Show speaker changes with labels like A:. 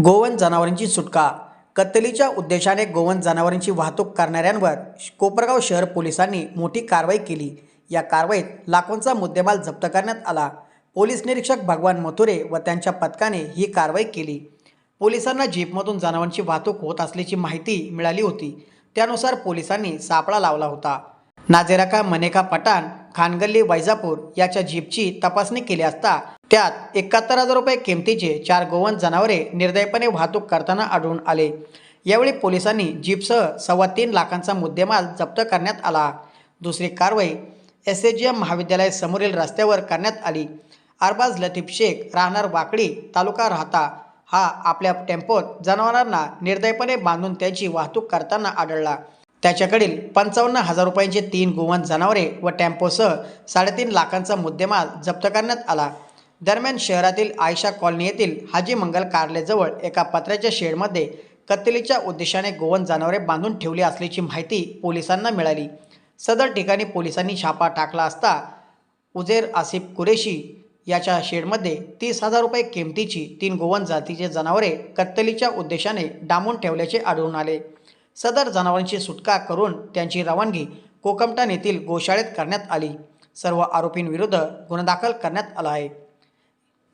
A: Goan जनावरांची सुटका. कत्तलीच्या उद्देशाने गोवन जनावरांची वाहतूक करणाऱ्यांवर कोपरगाव शहर पोलिसांनी मोठी कारवाई केली. या कारवाईत लाखोंचा मुद्देमाल जप्त करण्यात आला. पोलीस निरीक्षक भगवान मथुरे व त्यांच्या पथकाने ही कारवाई केली. पोलिसांना जीपमधून जनावरांची वाहतूक होत असल्याची माहिती मिळाली होती. त्यानुसार पोलिसांनी सापळा लावला होता. नाझेराका मनेका पठाण खानगल्ली वैजापूर याच्या जीपची तपासणी केली असता त्यात एकाहत्तर हजार रुपये किमतीचे चार गोवन जनावरे निर्दयपणे वाहतूक करताना आढळून आले. यावेळी पोलिसांनी जीपसह सव्वा तीन लाखांचा मुद्देमाल जप्त करण्यात आला. दुसरी कारवाई एस एच एम महाविद्यालय समोरील रस्त्यावर करण्यात आली. अरबाज लतीफ शेख राहणार वाकडी तालुका राहता. हा आपल्या टेम्पोत जनावरांना निर्दयपणे बांधून त्याची वाहतूक करताना आढळला. त्याच्याकडील पंचावन्न हजार रुपयांचे तीन गोवन जनावरे व टेम्पोसह साडेतीन लाखांचा मुद्देमाल जप्त करण्यात आला. दरम्यान शहरातील आयशा कॉलनी येथील हाजी मंगल कार्यालयाजवळ एका पत्र्याच्या शेडमध्ये कत्तलीच्या उद्देशाने गोवन जनावरे बांधून ठेवली असल्याची माहिती पोलिसांना मिळाली. सदर ठिकाणी पोलिसांनी छापा टाकला असता उजेर आसिफ कुरेशी याच्या शेडमध्ये तीस हजार रुपये किमतीची तीन गोवन जातीचे जनावरे कत्तलीच्या उद्देशाने डांबून ठेवल्याचे आढळून आले. सदर जनावरांची सुटका करून त्यांची रवानगी कोकमटन येथील गोशाळेत करण्यात आली. सर्व आरोपींविरुद्ध गुन्हा दाखल करण्यात आला आहे.